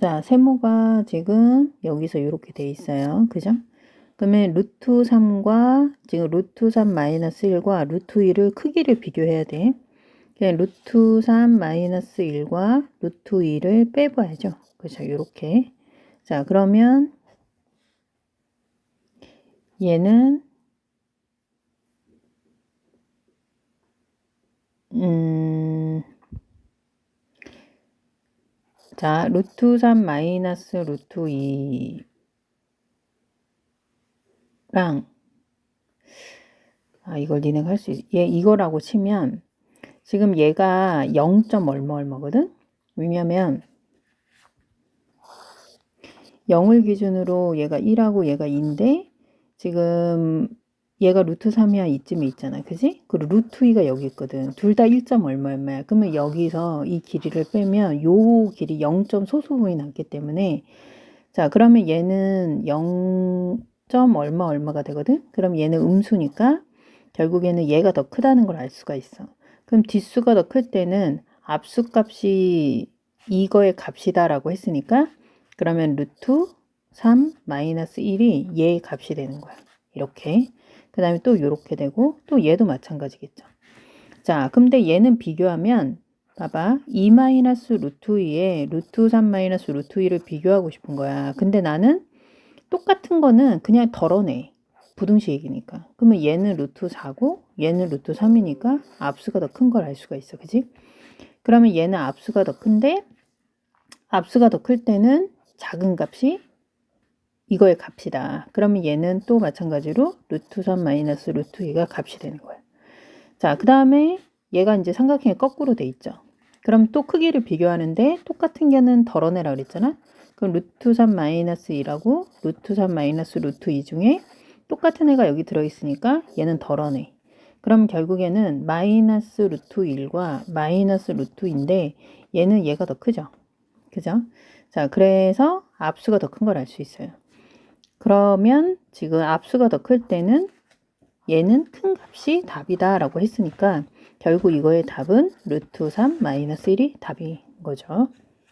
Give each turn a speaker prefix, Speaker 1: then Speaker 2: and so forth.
Speaker 1: 자, 세모가 지금 여기서 이렇게 돼 있어요. 그죠? 그러면 루트 3과 지금 루트 3 마이너스 1과 루트 2를 크기를 비교해야 돼. 그냥 루트 3 마이너스 1과 루트 2를 빼봐야죠. 그죠? 이렇게. 자, 그러면 얘는 자, 루트 3 마이너스 루트 2랑 아, 이걸 니네가 할 수 있, 얘 이거라고 치면 지금 얘가 0. 얼마 얼마거든? 왜냐면 0을 기준으로 얘가 1하고 얘가 2인데 지금 얘가 루트 3이야 이쯤에 있잖아. 그지? 그리고 루트 2가 여기 있거든. 둘 다 1. 얼마 얼마야. 그러면 여기서 이 길이를 빼면 요 길이 0. 소수분이 남기 때문에 자 그러면 얘는 0. 얼마 얼마가 되거든. 그럼 얘는 음수니까 결국에는 얘가 더 크다는 걸 알 수가 있어. 그럼 뒷수가 더 클 때는 앞수 값이 이거의 값이다라고 했으니까 그러면 루트 3 마이너스 1이 얘의 값이 되는 거야. 이렇게. 그 다음에 또 이렇게 되고 또 얘도 마찬가지겠죠. 자, 근데 얘는 비교하면 봐봐. 2 마이너스 루트 2에 루트 3 마이너스 루트 2를 비교하고 싶은 거야. 근데 나는 똑같은 거는 그냥 덜어내. 부등식이니까. 그러면 얘는 루트 4고 얘는 루트 3이니까 압수가 더 큰 걸 알 수가 있어. 그지? 그러면 얘는 압수가 더 큰데 압수가 더 클 때는 작은 값이 이거의 값이다. 그러면 얘는 또 마찬가지로 루트 3 마이너스 루트 2가 값이 되는 거야. 자, 그 다음에 얘가 이제 삼각형이 거꾸로 돼 있죠. 그럼 또 크기를 비교하는데 똑같은 게는 덜어내라 그랬잖아. 그럼 루트 3 마이너스 2라고 루트 3 마이너스 루트 2 중에 똑같은 애가 여기 들어있으니까 얘는 덜어내. 그럼 결국에는 마이너스 루트 1과 마이너스 루트 2인데 얘는 얘가 더 크죠. 그죠? 자, 그래서 압수가 더 큰 걸 알 수 있어요. 그러면 지금 압수가 더 클 때는 얘는 큰 값이 답이다 라고 했으니까 결국 이거의 답은 루트 3 마이너스 1이 답인 거죠.